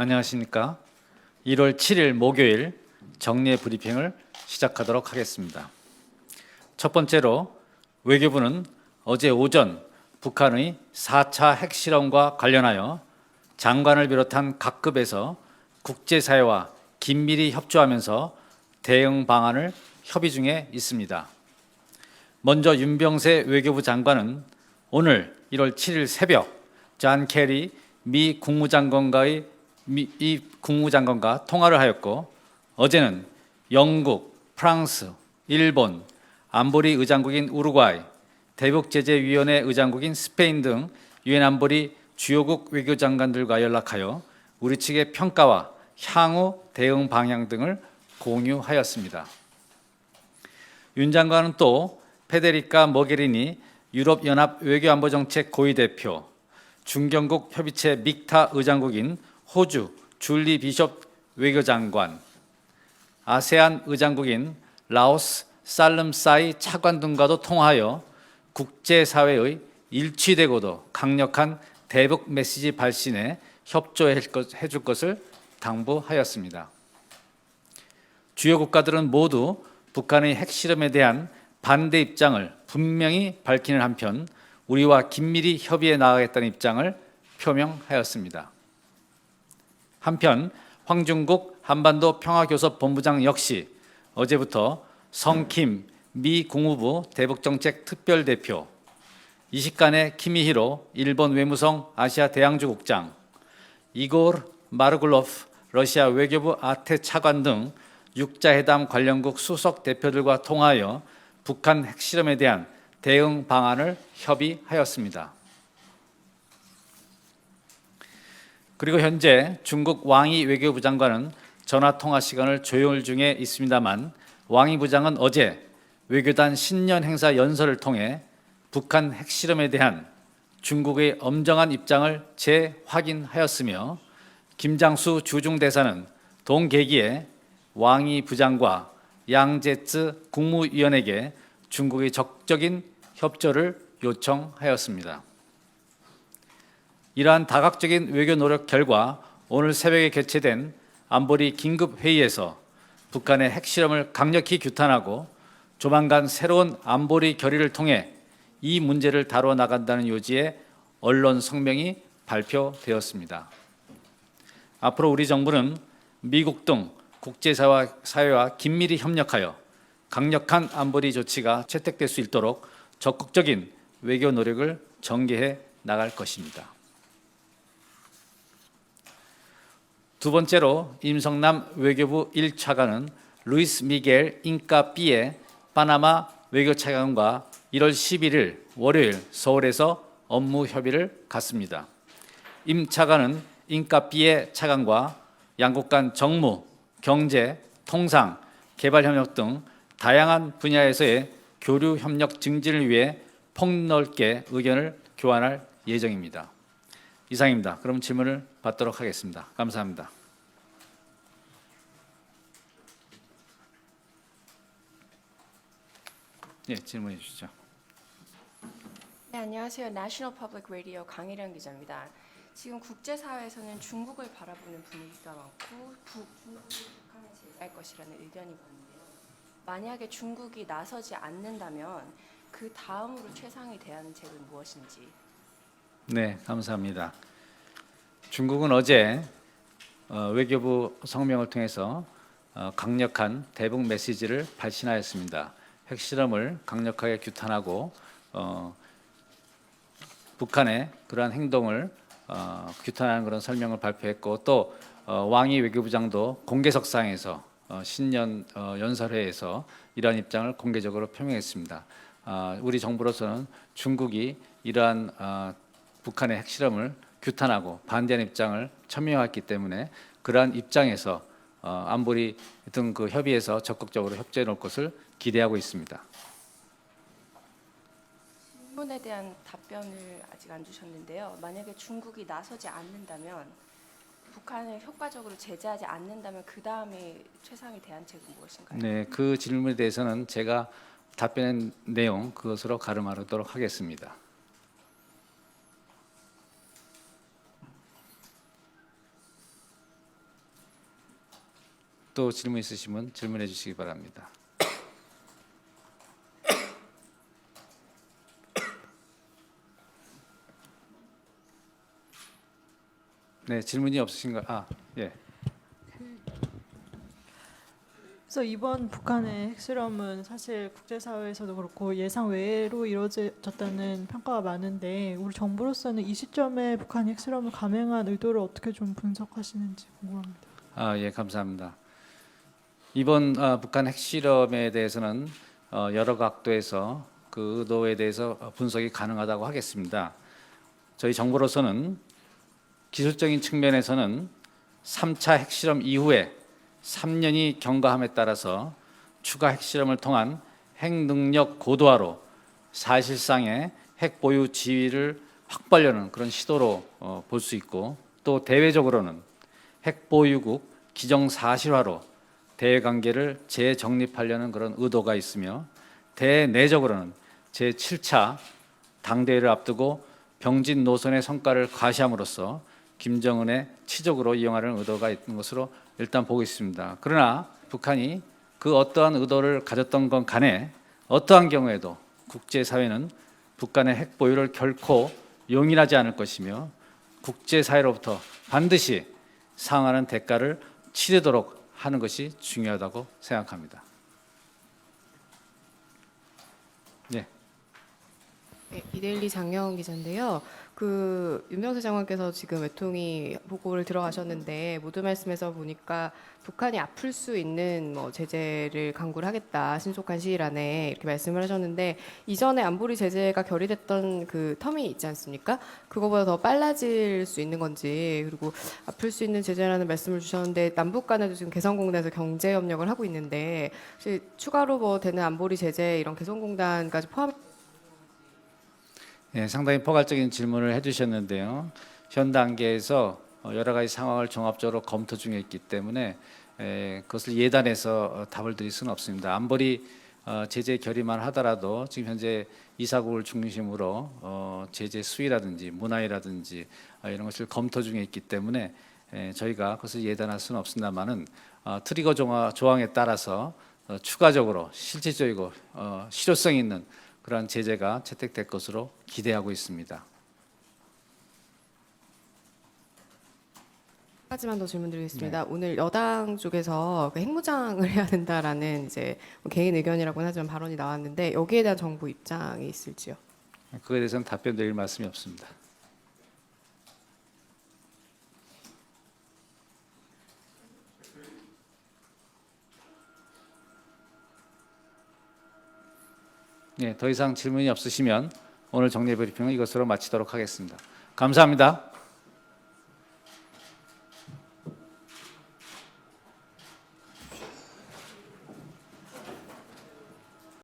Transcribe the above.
안녕하십니까? 1월 7일 목요일 정례 브리핑을 시작하도록 하겠습니다. 첫 번째로 외교부는 어제 오전 북한의 4차 핵실험과 관련하여 장관을 비롯한 각급에서 국제사회와 긴밀히 협조하면서 대응 방안을 협의 중에 있습니다. 먼저 윤병세 외교부 장관은 오늘 1월 7일 새벽 잔 캐리 미 국무장관과의 미, 이 국무장관과 통화를 하였고 어제는 영국, 프랑스, 일본, 안보리 의장국인 우루과이, 대북 제재 위원회 의장국인 스페인 등 유엔 안보리 주요국 외교장관들과 연락하여 우리 측의 평가와 향후 대응 방향 등을 공유하였습니다. 윤 장관은 또 페데리카 모게리니 유럽연합 외교안보정책 고위대표, 중경국 협의체 믹타 의장국인 호주 줄리 비숍 외교장관, 아세안 의장국인 라오스 살름사이 차관 등과도 통하여 국제사회의 일치되고도 강력한 대북 메시지 발신에 협조해 줄 것을 당부하였습니다. 주요 국가들은 모두 북한의 핵실험에 대한 반대 입장을 분명히 밝히는 한편 우리와 긴밀히 협의해 나가겠다는 입장을 표명하였습니다. 한편 황중국 한반도 평화교섭 본부장 역시 어제부터 성킴 미 국무부 대북정책 특별대표, 이식간의 키미히로 일본 외무성 아시아 대양주 국장, 이고르 마르글로프 러시아 외교부 아테 차관 등 육자회담 관련국 수석 대표들과 통하여 북한 핵실험에 대한 대응 방안을 협의하였습니다. 그리고 현재 중국 왕이 외교부 장관은 전화 통화 시간을 조율 중에 있습니다만 왕이 부장은 어제 외교단 신년 행사 연설을 통해 북한 핵실험에 대한 중국의 엄정한 입장을 재확인하였으며 김장수 주중 대사는 동계기에 왕이 부장과 양제츠 국무위원에게 중국의 적극적인 협조를 요청하였습니다. 이러한 다각적인 외교 노력 결과 오늘 새벽에 개최된 안보리 긴급 회의에서 북한의 핵실험을 강력히 규탄하고 조만간 새로운 안보리 결의를 통해 이 문제를 다뤄 나간다는 요지의 언론 성명이 발표되었습니다. 앞으로 우리 정부는 미국 등 국제사회와 긴밀히 협력하여 강력한 안보리 조치가 채택될 수 있도록 적극적인 외교 노력을 전개해 나갈 것입니다. 두 번째로 임성남 외교부 1차관은 루이스 미겔 인카삐의 파나마 외교 차관과 1월 11일 월요일 서울에서 업무 협의를 갖습니다. 임 차관은 인카삐의 차관과 양국 간 정무, 경제, 통상, 개발 협력 등 다양한 분야에서의 교류 협력 증진을 위해 폭넓게 의견을 교환할 예정입니다. 이상입니다. 그럼 질문을 받도록 하겠습니다. 감사합니다. 예, 질문해 주시죠. 네, 안녕하세요. National Public Radio 강혜령 기자입니다. 지금 국제 사회에서는 중국을 바라보는 분위기가 많고 부, 중국이 북한을 제재할 것이라는 의견이 많은데요. 만약에 중국이 나서지 않는다면 그 다음으로 최상의 대안책은 무엇인지 네, 감사합니다. 중국은 어제 어, 외교부 성명을 통해서 어, 강력한 대북 메시지를 발신하였습니다. 핵실험을 강력하게 규탄하고 어, 북한의 그러한 행동을 어, 규탄하는 그런 설명을 발표했고 또 어, 왕이 외교부장도 공개석상에서 어, 신년 어, 연설회에서 이러한 입장을 공개적으로 표명했습니다. 아, 우리 정부로서는 중국이 이러한 아, 북한의 핵실험을 규탄하고 반대하는 입장을 천명했기 때문에 그러한 입장에서 어, 안보리 등 그 협의에서 적극적으로 협조해 놓을 것을 기대하고 있습니다. 질문에 대한 답변을 아직 안 주셨는데요. 만약에 중국이 나서지 않는다면 북한을 효과적으로 제재하지 않는다면 그 다음에 최상의 대안책은 무엇인가요? 네, 그 질문에 대해서는 제가 답변한 내용 그것으로 가름하도록 하겠습니다. 또 질문 있으시면 질문해 주시기 바랍니다. 네, 질문이 없으신가? 아, 예. 그래서 이번 북한의 핵실험은 사실 국제사회에서도 그렇고 예상 외로 이루어졌다는 평가가 많은데 우리 정부로서는 이 시점에 북한이 핵실험을 감행한 의도를 어떻게 좀 분석하시는지 궁금합니다. 아, 예, 감사합니다. 이번 아, 북한 핵실험에 대해서는 어, 여러 각도에서 그 의도에 대해서 분석이 가능하다고 하겠습니다. 저희 정부로서는 기술적인 측면에서는 3차 핵실험 이후에 3년이 경과함에 따라서 추가 핵실험을 통한 핵 능력 고도화로 사실상의 핵 보유 지위를 확보하려는 그런 시도로 어, 볼 수 있고 또 대외적으로는 핵 보유국 기정 사실화로 대외 관계를 재정립하려는 그런 의도가 있으며 대내적으로는 제 7차 당대회를 앞두고 병진 노선의 성과를 과시함으로써 김정은의 치적으로 이용하려는 의도가 있는 것으로 일단 보고 있습니다. 그러나 북한이 그 어떠한 의도를 가졌던 건 간에 어떠한 경우에도 국제사회는 북한의 핵 보유를 결코 용인하지 않을 것이며 국제사회로부터 반드시 상하는 대가를 치르도록 하는 것이 중요하다고 생각합니다. 네. 네, 이데일리 장영 기자인데요. 그 윤명세 장관께서 지금 외통위 보고를 들어가셨는데 모두 말씀에서 보니까 북한이 아플 수 있는 뭐 제재를 강구를 하겠다 신속한 시일 안에 이렇게 말씀을 하셨는데 이전에 안보리 제재가 결의됐던 그 텀이 있지 않습니까? 그거보다 더 빨라질 수 있는 건지 그리고 아플 수 있는 제재라는 말씀을 주셨는데 남북 간에도 지금 개성공단에서 경제 협력을 하고 있는데 혹시 추가로 뭐 되는 안보리 제재 이런 개성공단까지 포함 예, 상당히 포괄적인 질문을 해주셨는데요. 현 단계에서 어, 여러 가지 상황을 종합적으로 검토 중에 있기 때문에 에, 그것을 예단해서 어, 답을 드릴 수는 없습니다. 안보리 어, 제재 결의만 하더라도 지금 현재 이사국을 중심으로 어, 제재 수위라든지 문화이라든지 어, 이런 것을 검토 중에 있기 때문에 에, 저희가 그것을 예단할 수는 없습니다만은 어, 트리거 조항- 조항에 따라서 어, 추가적으로 실질적이고 어, 실효성 있는 그러한 제재가 채택될 것으로 기대하고 있습니다. 하지만 더 질문드리겠습니다. 오늘 여당 쪽에서 그 핵무장을 해야 된다라는 이제 뭐 개인 의견이라고는 하지만 발언이 나왔는데 여기에 대한 정부 입장이 있을지요? 그거에 대해서는 답변 드릴 말씀이 없습니다. 네, 더 이상 질문이 없으시면 오늘 정례 브리핑은 이것으로 마치도록 하겠습니다. 감사합니다.